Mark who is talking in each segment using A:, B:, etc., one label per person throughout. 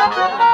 A: Thank you.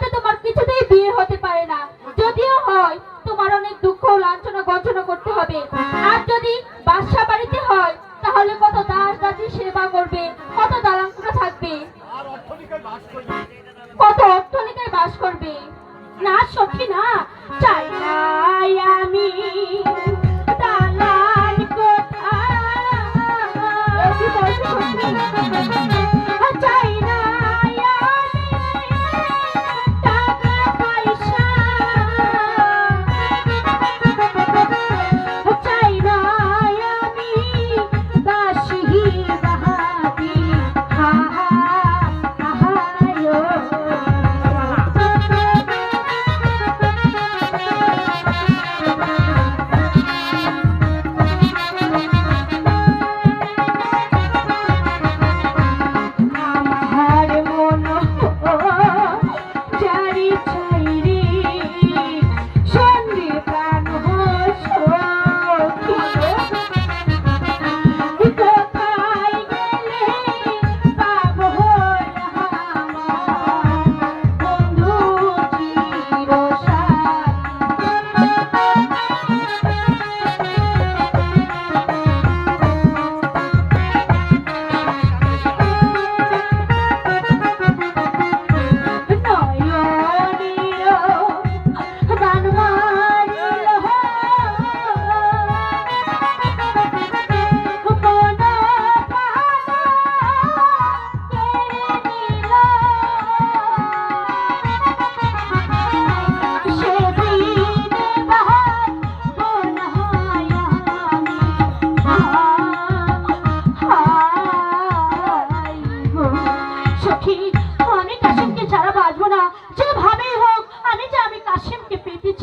A: সাথে তোমার কিছুতেই বিয়ে হতে পারে না। যদিও হয় তোমার অনেক দুঃখ লাঞ্ছনা গঞ্জনা করতে হবে। আর যদি বাদশা বাড়িতে হয় তাহলে কত দাস দাসী সেবা করবে কত দালাঙ্কুরা থাকবে। কত অট্টলিকায় বাস করবে। না সখী না। চাই আমি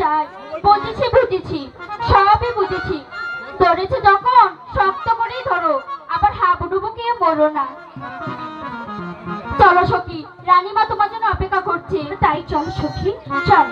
A: চাই বুঝেছি বুঝেছি, সবই বুঝেছি। ধরেছে যখন, শক্ত করেই ধরো, আবার হাবুডুবু কে মরো না। চলো সখী, রানীমা তোমার জন্য অপেক্ষা করছে। তাই চলো সখী, চল।